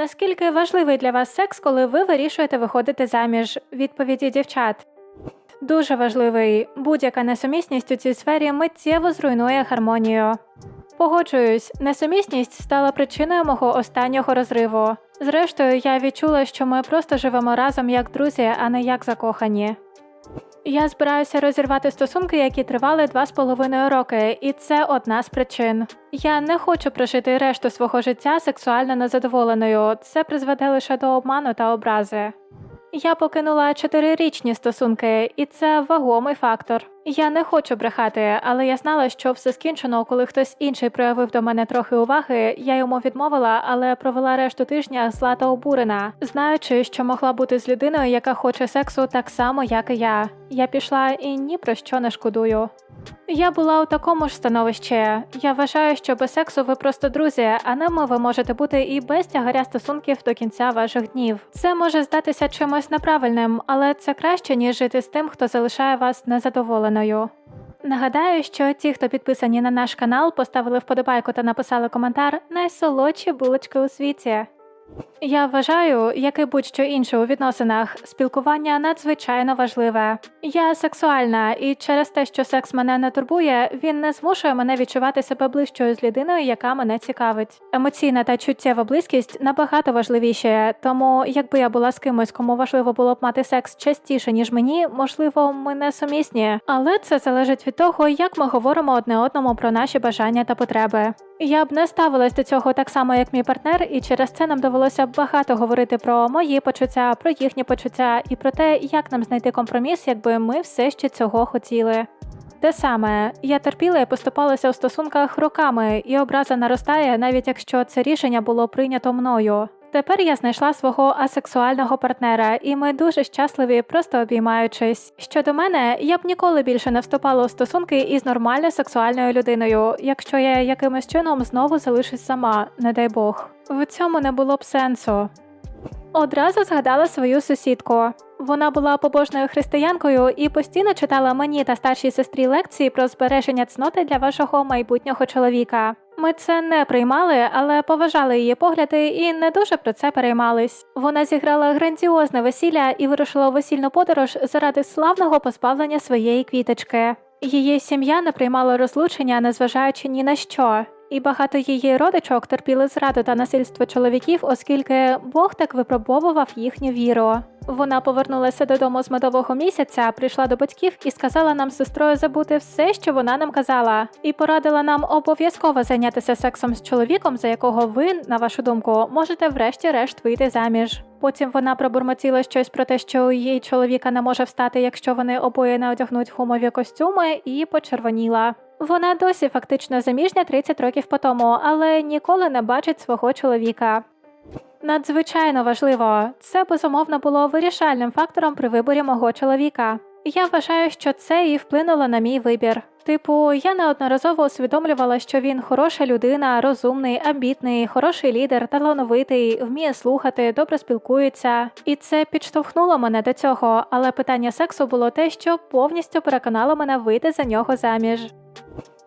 Наскільки важливий для вас секс, коли ви вирішуєте виходити заміж? Відповіді дівчат. Дуже важливий. Будь-яка несумісність у цій сфері миттєво зруйнує гармонію. Погоджуюсь, несумісність стала причиною мого останнього розриву. Зрештою, я відчула, що ми просто живемо разом як друзі, а не як закохані. Я збираюся розірвати стосунки, які тривали два з половиною роки, і це одна з причин. Я не хочу прожити решту свого життя сексуально незадоволеною. Це призведе лише до обману та образи. Я покинула чотирирічні стосунки, і це вагомий фактор. Я не хочу брехати, але я знала, що все скінчено, коли хтось інший проявив до мене трохи уваги. Я йому відмовила, але провела решту тижня зла та обурена, знаючи, що могла бути з людиною, яка хоче сексу так само, як і я. Я пішла і ні про що не шкодую. Я була у такому ж становищі. Я вважаю, що без сексу ви просто друзі, а ними ви можете бути і без тягаря стосунків до кінця ваших днів. Це може здатися чимось неправильним, але це краще ніж жити з тим, хто залишає вас незадоволеною. Нагадаю, що ті, хто підписані на наш канал, поставили вподобайку та написали коментар найсолодші булочки у світі. Я вважаю, як і будь-що інше у відносинах, спілкування надзвичайно важливе. Я сексуальна, і через те, що секс мене не турбує, він не змушує мене відчувати себе ближчою з людиною, яка мене цікавить. Емоційна та чуттєва близькість набагато важливіші, тому якби я була з кимось, кому важливо було б мати секс частіше ніж мені, можливо, ми не сумісні, але це залежить від того, як ми говоримо одне одному про наші бажання та потреби. Я б не ставилась до цього так само, як мій партнер, і через це нам довелося багато говорити про мої почуття, про їхні почуття і про те, як нам знайти компроміс, якби ми все ще цього хотіли. Те саме, я терпіла і поступалася у стосунках роками, і образа наростає, навіть якщо це рішення було прийнято мною. Тепер я знайшла свого асексуального партнера, і ми дуже щасливі, просто обіймаючись. Щодо мене, я б ніколи більше не вступала у стосунки із нормально сексуальною людиною, якщо я якимось чином знову залишусь сама, не дай Бог. В цьому не було б сенсу. Одразу згадала свою сусідку. Вона була побожною християнкою і постійно читала мені та старшій сестрі лекції про збереження цноти для вашого майбутнього чоловіка. Ми це не приймали, але поважали її погляди і не дуже про це переймались. Вона зіграла грандіозне весілля і вирушила у весільну подорож заради славного позбавлення своєї квіточки. Її сім'я не приймала розлучення, незважаючи ні на що. І багато її родичок терпіли зраду та насильство чоловіків, оскільки Бог так випробовував їхню віру. Вона повернулася додому з медового місяця, прийшла до батьків і сказала нам з сестрою забути все, що вона нам казала, і порадила нам обов'язково зайнятися сексом з чоловіком, за якого ви, на вашу думку, можете врешті-решт вийти заміж. Потім вона пробурмотіла щось про те, що у її чоловіка не може встати, якщо вони обоє не одягнуть гумові костюми, і почервоніла. Вона досі фактично заміжня 30 років по тому, але ніколи не бачить свого чоловіка. Надзвичайно важливо, це безумовно було вирішальним фактором при виборі мого чоловіка. Я вважаю, що це і вплинуло на мій вибір. Типу, я неодноразово усвідомлювала, що він хороша людина, розумний, амбітний, хороший лідер, талановитий, вміє слухати, добре спілкується. І це підштовхнуло мене до цього, але питання сексу було те, що повністю переконало мене вийти за нього заміж.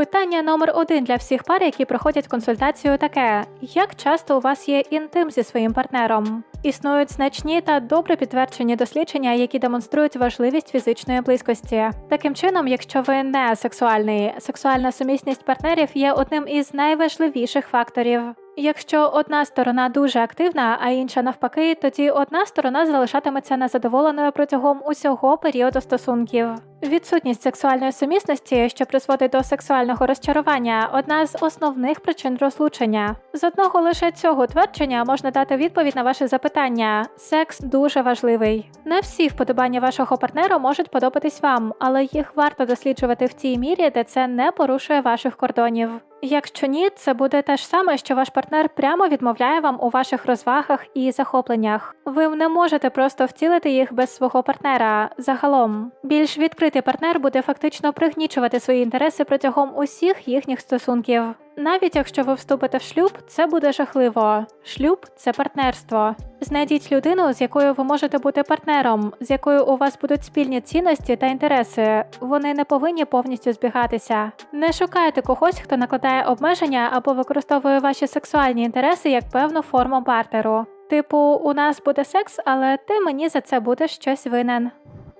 Питання номер один для всіх пар, які проходять консультацію, таке: як часто у вас є інтим зі своїм партнером? Існують значні та добре підтверджені дослідження, які демонструють важливість фізичної близькості. Таким чином, якщо ви не сексуальний, сексуальна сумісність партнерів є одним із найважливіших факторів. Якщо одна сторона дуже активна, а інша навпаки, тоді одна сторона залишатиметься незадоволеною протягом усього періоду стосунків. Відсутність сексуальної сумісності, що призводить до сексуального розчарування, одна з основних причин розлучення. З одного лише цього твердження можна дати відповідь на ваше запитання: секс дуже важливий. Не всі вподобання вашого партнера можуть подобатись вам, але їх варто досліджувати в тій мірі, де це не порушує ваших кордонів. Якщо ні, це буде те ж саме, що ваш партнер прямо відмовляє вам у ваших розвагах і захопленнях. Ви не можете просто втілити їх без свого партнера. Загалом, більш відкритий партнер буде фактично пригнічувати свої інтереси протягом усіх їхніх стосунків. Навіть якщо ви вступите в шлюб, це буде жахливо. Шлюб це партнерство. Знайдіть людину, з якою ви можете бути партнером, з якою у вас будуть спільні цінності та інтереси. Вони не повинні повністю збігатися. Не шукайте когось, хто накладає обмеження або використовує ваші сексуальні інтереси як певну форму бартеру. Типу, у нас буде секс, але ти мені за це будеш щось винен.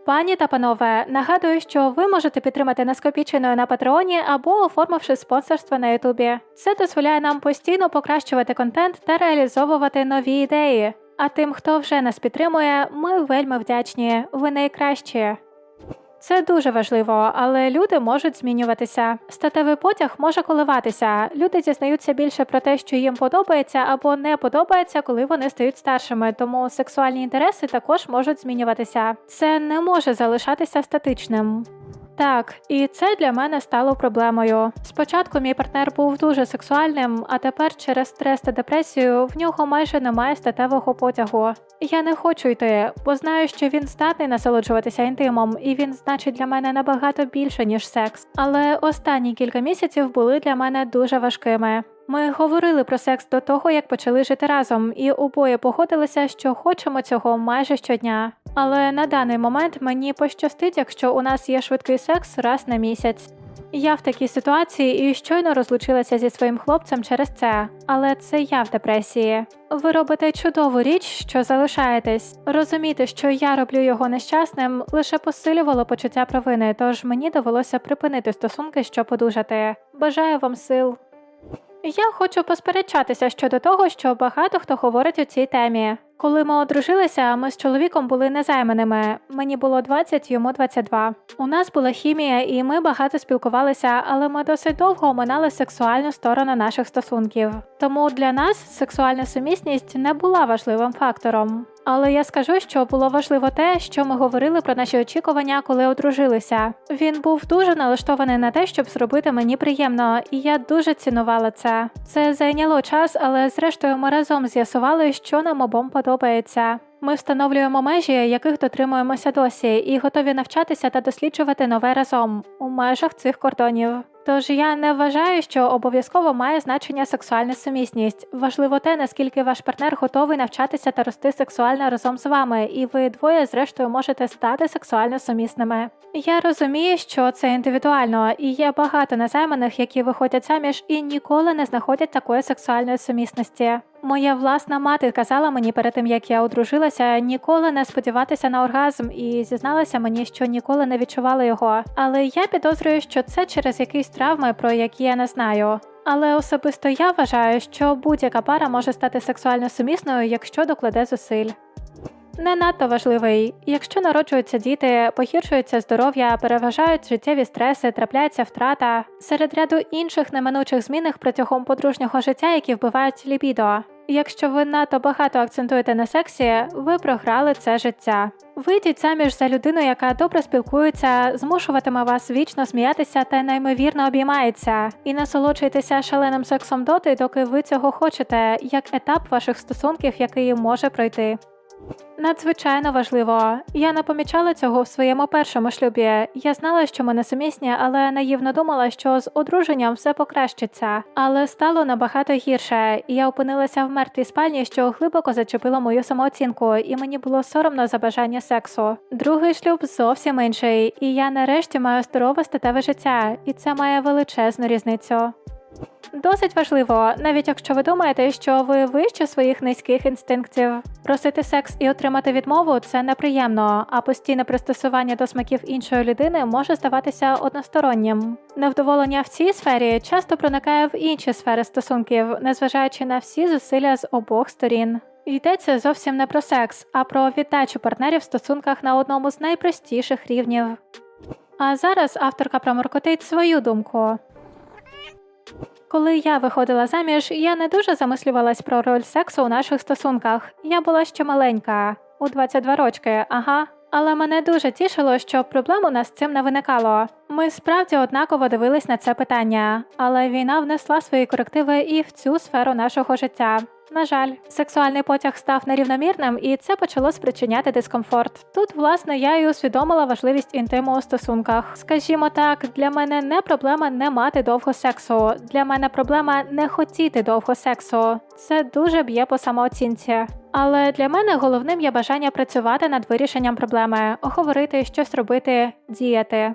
Пані та панове, нагадую, що ви можете підтримати нас копійчиною на Патреоні або оформивши спонсорство на Ютубі. Це дозволяє нам постійно покращувати контент та реалізовувати нові ідеї. А тим, хто вже нас підтримує, ми вельми вдячні. Ви найкращі. Це дуже важливо, але люди можуть змінюватися. Статевий потяг може коливатися. Люди дізнаються більше про те, що їм подобається або не подобається, коли вони стають старшими. Тому сексуальні інтереси також можуть змінюватися. Це не може залишатися статичним. Так, і це для мене стало проблемою. Спочатку мій партнер був дуже сексуальним, а тепер через стрес та депресію в нього майже немає статевого потягу. Я не хочу йти, бо знаю, що він здатний насолоджуватися інтимом, і він значить для мене набагато більше, ніж секс. Але останні кілька місяців були для мене дуже важкими. Ми говорили про секс до того, як почали жити разом, і обоє погодилися, що хочемо цього майже щодня. Але на даний момент мені пощастить, якщо у нас є швидкий секс раз на місяць. Я в такій ситуації і щойно розлучилася зі своїм хлопцем через це, але це я в депресії. Ви робите чудову річ, що залишаєтесь. Розуміти, що я роблю його нещасним, лише посилювало почуття провини, тож мені довелося припинити стосунки, щоб одужати. Бажаю вам сил. Я хочу посперечатися щодо того, що багато хто говорить у цій темі. Коли ми одружилися, ми з чоловіком були незайманими. Мені було 20, йому 22. У нас була хімія, і ми багато спілкувалися, але ми досить довго оминали сексуальну сторону наших стосунків. Тому для нас сексуальна сумісність не була важливим фактором. Але я скажу, що було важливо те, що ми говорили про наші очікування, коли одружилися. Він був дуже налаштований на те, щоб зробити мені приємно, і я дуже цінувала це. Це зайняло час, але зрештою ми разом з'ясували, що нам обом подобається. Ми встановлюємо межі, яких дотримуємося досі, і готові навчатися та досліджувати нове разом у межах цих кордонів. Тож я не вважаю, що обов'язково має значення сексуальна сумісність. Важливо те, наскільки ваш партнер готовий навчатися та рости сексуально разом з вами, і ви двоє, зрештою, можете стати сексуально сумісними. Я розумію, що це індивідуально, і є багато незайманих, які виходять заміж і ніколи не знаходять такої сексуальної сумісності. Моя власна мати казала мені перед тим, як я одружилася, ніколи не сподіватися на оргазм, і зізналася мені, що ніколи не відчувала його. Але я підозрюю, що це через якісь травми, про які я не знаю. Але особисто я вважаю, що будь-яка пара може стати сексуально сумісною, якщо докладе зусиль. Не надто важливий. Якщо народжуються діти, погіршується здоров'я, переважають життєві стреси, трапляється втрата серед ряду інших неминучих змінних протягом подружнього життя, які вбивають лібідо. Якщо ви надто багато акцентуєте на сексі, ви програли це життя. Вийдіть заміж за людину, яка добре спілкується, змушуватиме вас вічно сміятися та неймовірно обіймається, і насолоджуйтеся шаленим сексом доти, доки ви цього хочете, як етап ваших стосунків, який може пройти. Надзвичайно важливо. Я не помічала цього в своєму першому шлюбі. Я знала, що ми несумісні, але наївно думала, що з одруженням все покращиться. Але стало набагато гірше. Я опинилася в мертвій спальні, що глибоко зачепило мою самооцінку, і мені було соромно за бажання сексу. Другий шлюб зовсім інший, і я нарешті маю здорове статеве життя, і це має величезну різницю. Досить важливо, навіть якщо ви думаєте, що ви вище своїх низьких інстинктів. Просити секс і отримати відмову це неприємно, а постійне пристосування до смаків іншої людини може здаватися одностороннім. Невдоволення в цій сфері часто проникає в інші сфери стосунків, незважаючи на всі зусилля з обох сторін. Йдеться зовсім не про секс, а про віддачу партнерів в стосунках на одному з найпростіших рівнів. А зараз авторка проморкотить свою думку. Коли я виходила заміж, я не дуже замислювалась про роль сексу у наших стосунках. Я була ще маленька, у 22 рочки, ага. Але мене дуже тішило, що проблем у нас з цим не виникало. Ми справді однаково дивились на це питання, але війна внесла свої корективи і в цю сферу нашого життя. На жаль, сексуальний потяг став нерівномірним, і це почало спричиняти дискомфорт. Тут, власне, я й усвідомила важливість інтиму у стосунках. Скажімо так, для мене не проблема не мати довго сексу. Для мене проблема не хотіти довго сексу. Це дуже б'є по самооцінці. Але для мене головним є бажання працювати над вирішенням проблеми, говорити, щось робити, діяти.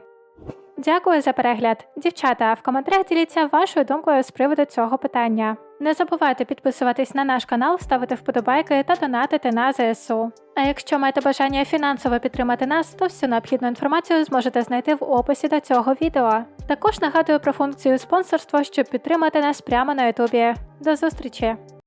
Дякую за перегляд, дівчата. В коментарях діліться вашою думкою з приводу цього питання. Не забувайте підписуватись на наш канал, ставити вподобайки та донатити на ЗСУ. А якщо маєте бажання фінансово підтримати нас, то всю необхідну інформацію зможете знайти в описі до цього відео. Також нагадую про функцію спонсорства, щоб підтримати нас прямо на Ютубі. До зустрічі!